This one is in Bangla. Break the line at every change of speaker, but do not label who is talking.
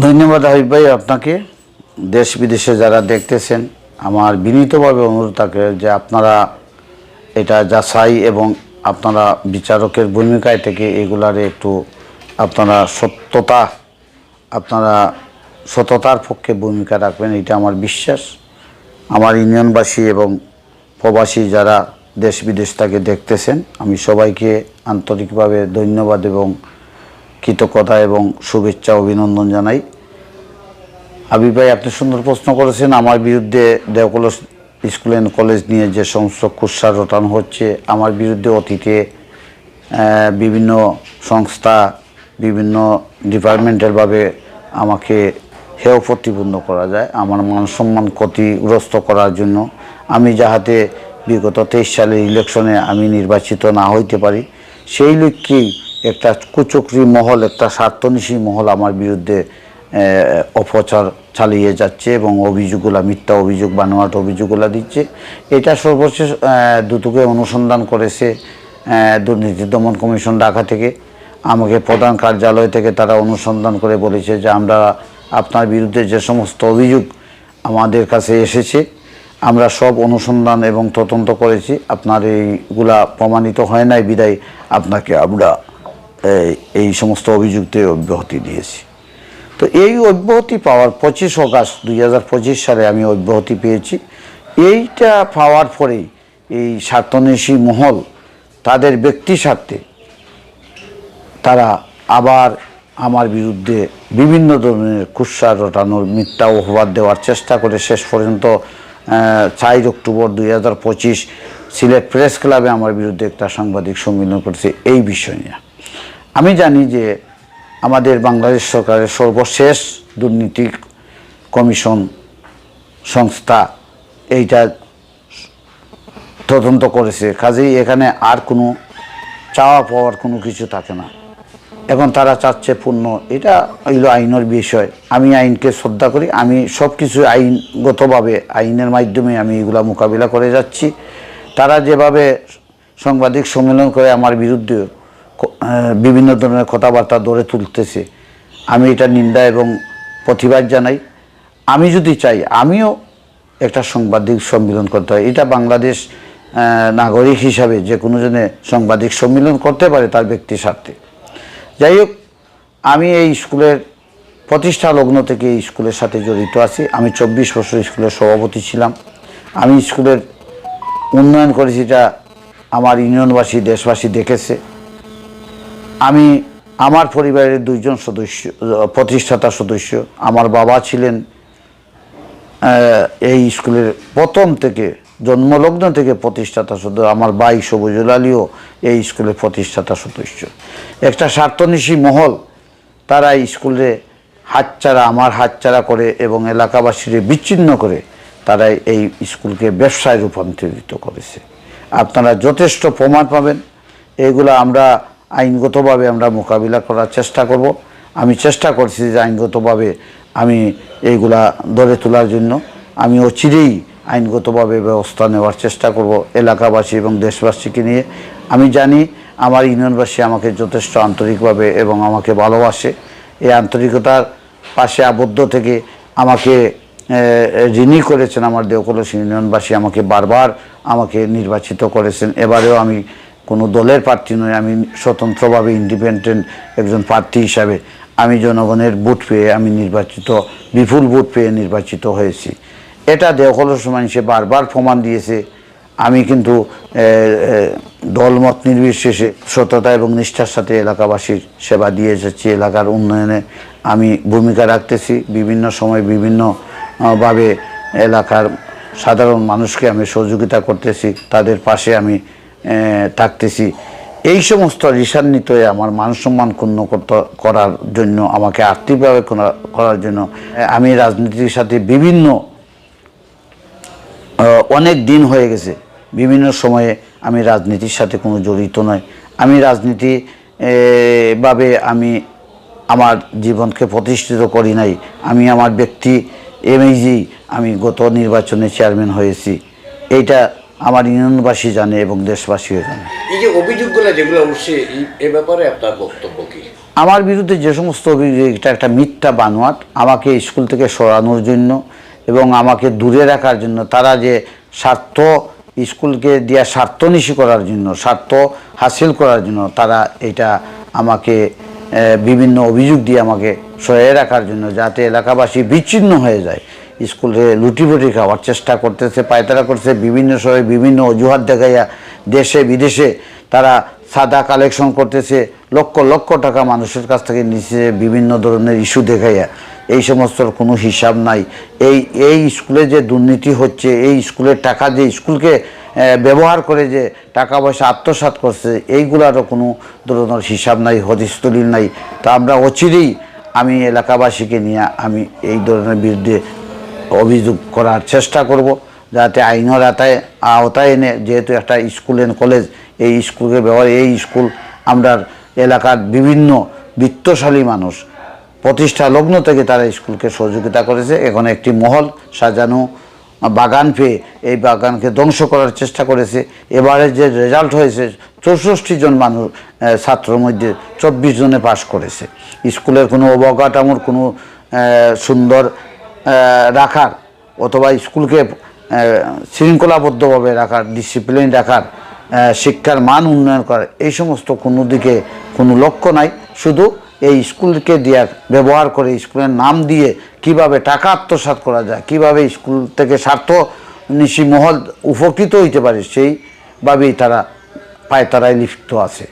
ধন্যবাদ হাবিব ভাই আপনাকে। দেশ বিদেশে যারা দেখতেছেন, আমার বিনীতভাবে অনুরোধ থাকে যে আপনারা এটা যাচাই এবং আপনারা বিচারকের ভূমিকায় থেকে এগুলারে একটু আপনারা সত্যতা, আপনারা সততার পক্ষে ভূমিকা রাখবেন, এটা আমার বিশ্বাস। আমার ইউনিয়নবাসী এবং প্রবাসী যারা দেশ বিদেশ থেকে দেখতেছেন, আমি সবাইকে আন্তরিকভাবে ধন্যবাদ এবং কৃতজ্ঞতা এবং শুভেচ্ছা, অভিনন্দন জানাই। হাবিব ভাই, আপনি সুন্দর প্রশ্ন করেছেন। আমার বিরুদ্ধে দেওকল স্কুল অ্যান্ড কলেজ নিয়ে যে সমস্ত কুৎসার রটানো হচ্ছে, আমার বিরুদ্ধে অতীতে বিভিন্ন সংস্থা, বিভিন্ন ডিপার্টমেন্টালভাবে আমাকে হেয় প্রতিপন্ন করা যায়, আমার মান সম্মান ক্ষতিগ্রস্ত করার জন্য। আমি যাহাতে বিগত তেইশ সালের ইলেকশনে আমি নির্বাচিত না হইতে পারি, সেই লক্ষ্যেই একটা কুচক্রি মহল, একটা স্বার্থনিশী মহল আমার বিরুদ্ধে অপচার চালিয়ে যাচ্ছে এবং অভিযোগগুলা, মিথ্যা অভিযোগ, বানোয়াট অভিযোগগুলা দিচ্ছে। এটা সর্বশেষ দুটোকে অনুসন্ধান করেছে দুর্নীতি দমন কমিশন ঢাকা থেকে। আমাকে প্রধান কার্যালয় থেকে তারা অনুসন্ধান করে বলেছে যে আমরা আপনার বিরুদ্ধে যে সমস্ত অভিযোগ আমাদের কাছে এসেছে, আমরা সব অনুসন্ধান এবং তদন্ত করেছি। আপনার এইগুলা প্রমাণিত হয় নাই, বিদায় আপনাকে আমরা এই- সমস্ত অভিযুক্তে অব্যাহতি দিয়েছি। তো এই অব্যাহতি পাওয়ার পঁচিশ অগাস্ট দুই হাজার পঁচিশ সালে আমি অব্যাহতি পেয়েছি। এইটা পাওয়ার পরেই এই স্বার্থন্বেষী মহল তাদের ব্যক্তি স্বার্থে তারা আবার আমার বিরুদ্ধে বিভিন্ন ধরনের কুৎসা রটানোর মিথ্যা অপবাদ দেওয়ার চেষ্টা করে শেষ পর্যন্ত চার অক্টোবর দুই হাজার পঁচিশ সিলেট প্রেস ক্লাবে আমার বিরুদ্ধে একটা সাংবাদিক সম্মেলন করেছে। এই বিষয় নিয়ে। আমি জানি যে আমাদের বাংলাদেশ সরকারের সর্বশেষ দুর্নীতি কমিশন সংস্থা এইটা তদন্ত করেছে। কাজেই এখানে আর কোনো চাওয়া পাওয়ার কোনো কিছু থাকে না। এখন তারা চাচ্ছে পূর্ণ। এটা হইল আইনের বিষয়। আমি আইনকে শ্রদ্ধা করি। আমি সব কিছু আইনগতভাবে, আইনের মাধ্যমে আমি এগুলা মোকাবিলা করে যাচ্ছি। তারা যেভাবে সাংবাদিক সম্মেলন করে আমার বিরুদ্ধে বিভিন্ন ধরনের কথাবার্তা ধরে তুলতেছে। আমি এটা নিন্দা এবং প্রতিবাদ জানাই। আমি যদি চাই, আমিও একটা সাংবাদিক সম্মেলন করতে হয়। এটা বাংলাদেশ নাগরিক হিসাবে যে কোনো জনে সাংবাদিক সম্মেলন করতে পারে তার ব্যক্তি স্বার্থে। যাই হোক, আমি এই স্কুলের প্রতিষ্ঠা লগ্ন থেকে এই স্কুলের সাথে জড়িত আছি। আমি চব্বিশ বছর স্কুলের সভাপতি ছিলাম। আমি স্কুলের উন্নয়ন করেছি, এটা আমার ইউনিয়নবাসী, দেশবাসী দেখেছে। আমি আমার পরিবারের দুইজন সদস্য, প্রতিষ্ঠাতা সদস্য, আমার বাবা ছিলেন এই স্কুলের প্রথম থেকে জন্মলগ্ন থেকে প্রতিষ্ঠাতা সদস্য, আমার ভাই সবুজুল আলীও এই স্কুলের প্রতিষ্ঠাতা সদস্য। একটা স্বার্থনিশী মহল, তারা স্কুলে হাতচারা আমার হাতচারা করে এবং এলাকাবাসীরে বিচ্ছিন্ন করে তারা এই স্কুলকে ব্যবসায় রূপান্তরিত করেছে। আপনারা যথেষ্ট প্রমাণ পাবেন। এগুলো আমরা আইনগতভাবে আমরা মোকাবিলা করার চেষ্টা করব। আমি চেষ্টা করছি যে আইনগতভাবে আমি এইগুলা ধরে তোলার জন্য। আমি অচিরেই আইনগতভাবে ব্যবস্থা নেওয়ার চেষ্টা করব এলাকাবাসী এবং দেশবাসীকে নিয়ে। আমি জানি আমার ইউনিয়নবাসী আমাকে যথেষ্ট আন্তরিকভাবে এবং আমাকে ভালোবাসে। এই আন্তরিকতার পাশে আবদ্ধ থেকে আমাকে এ, ঋণী করেছেন আমার দেওকলস ইউনিয়নবাসী আমাকে বারবার আমাকে নির্বাচিত করেছেন। এবারেও আমি কোনো দলের প্রার্থী নয় আমি স্বতন্ত্রভাবে ইন্ডিপেন্ডেন্ট একজন প্রার্থী হিসাবে আমি জনগণের ভোট পেয়ে আমি নির্বাচিত বিপুল ভোট পেয়ে নির্বাচিত হয়েছি। এটা দেওকলস মানুষে বারবার প্রমাণ দিয়েছে। আমি কিন্তু দলমত নির্বিশেষে সততা এবং নিষ্ঠার সাথে এলাকাবাসীর সেবা দিয়ে যাচ্ছি এলাকার উন্নয়নে আমি ভূমিকা রাখতেছি। বিভিন্ন সময় বিভিন্ন আহ, ভাবে এলাকার সাধারণ মানুষকে আমি সহযোগিতা করতেছি। তাদের পাশে আমি থাকতেছি। এই সমস্ত ঋষান্বিত হয়ে আমার মান সম্মান ক্ষুণ্ণ করার জন্য, আমাকে আর্থিকভাবে করা- করার জন্য। আমি রাজনীতির সাথে বিভিন্ন অনেক দিন হয়ে গেছে। বিভিন্ন সময়ে আমি রাজনীতির সাথে কোনো জড়িত নয় আমি রাজনীতি ভাবে আমি আমার জীবনকে প্রতিষ্ঠিত করি নাই। আমি আমার ব্যক্তি এমএজি আমি গত নির্বাচনে চেয়ারম্যান হয়েছি। এইটা আমার ইউনিয়নবাসী জানে এবং দেশবাসীও জানে।
এই যে অভিযোগগুলো যেগুলো উঠছে এ ব্যাপারে আপনার বক্তব্য কি?
আমার বিরুদ্ধে যে সমস্ত অভিযোগ এটা একটা মিথ্যা বানোয়াট। আমাকে স্কুল থেকে সরানোর জন্য এবং আমাকে দূরে রাখার জন্য তারা যে স্বার্থ স্কুলকে দিয়া স্বার্থনিশী করার জন্য স্বার্থ হাসিল করার জন্য তারা এটা আমাকে বিভিন্ন অভিযোগ দিয়ে আমাকে সরিয়ে রাখার জন্য যাতে এলাকাবাসী বিচ্ছিন্ন হয়ে যায়। স্কুলে লুটিপুটি খাওয়ার চেষ্টা করতেছে, পায়তারা করছে, বিভিন্ন সময় বিভিন্ন অজুহাত দেখাইয়া দেশে, বিদেশে তারা সাদা কালেকশন করতেছে, লক্ষ লক্ষ টাকা মানুষের কাছ থেকে নিচ্ছে বিভিন্ন ধরনের ইস্যু দেখাইয়া। এই সমস্তর কোনো হিসাব নাই। এই এই স্কুলে যে দুর্নীতি হচ্ছে, এই স্কুলের টাকা যে স্কুলকে ব্যবহার করে যে টাকা পয়সা আত্মসাৎ করছে, এইগুলারও কোনো ধরনের হিসাব নাই হদিস দলিল নাই। তা আমরা অচিরেই আমি এলাকাবাসীকে নিয়ে আমি এই ধরনের বিরুদ্ধে অভিযোগ করার চেষ্টা করব যাতে আইনের আওতায় আওতায় এনে যেহেতু একটা স্কুল অ্যান্ড কলেজ এই স্কুলকে ব্যবহার, এই স্কুল আমরা এলাকার বিভিন্ন বিত্তশালী মানুষ প্রতিষ্ঠা লগ্ন থেকে তারা স্কুলকে সহযোগিতা করেছে। এখন একটি মহল সাজানো বাগান পেয়ে এই বাগানকে ধ্বংস করার চেষ্টা করেছে। এবারে যে রেজাল্ট হয়েছে, চৌষট্টি জন মানুষ ছাত্রর মধ্যে চব্বিশ জনে পাশ করেছে। স্কুলের কোনো অবকাঠামোর কোনো সুন্দর রাখার অথবা স্কুলকে শৃঙ্খলাবদ্ধভাবে রাখার ডিসিপ্লিন রাখার শিক্ষার মান উন্নয়ন করার, এই সমস্ত কোনো দিকে কোনো লক্ষ্য নাই। শুধু এই স্কুলকে দেওয়ার, ব্যবহার করে স্কুলের নাম দিয়ে কীভাবে টাকা আত্মসাৎ করা যায়, কীভাবে স্কুল থেকে স্বার্থ নিশি মহল উপকৃত হইতে পারে, সেইভাবেই তারা পায়তারায় লিপ্ত আছে।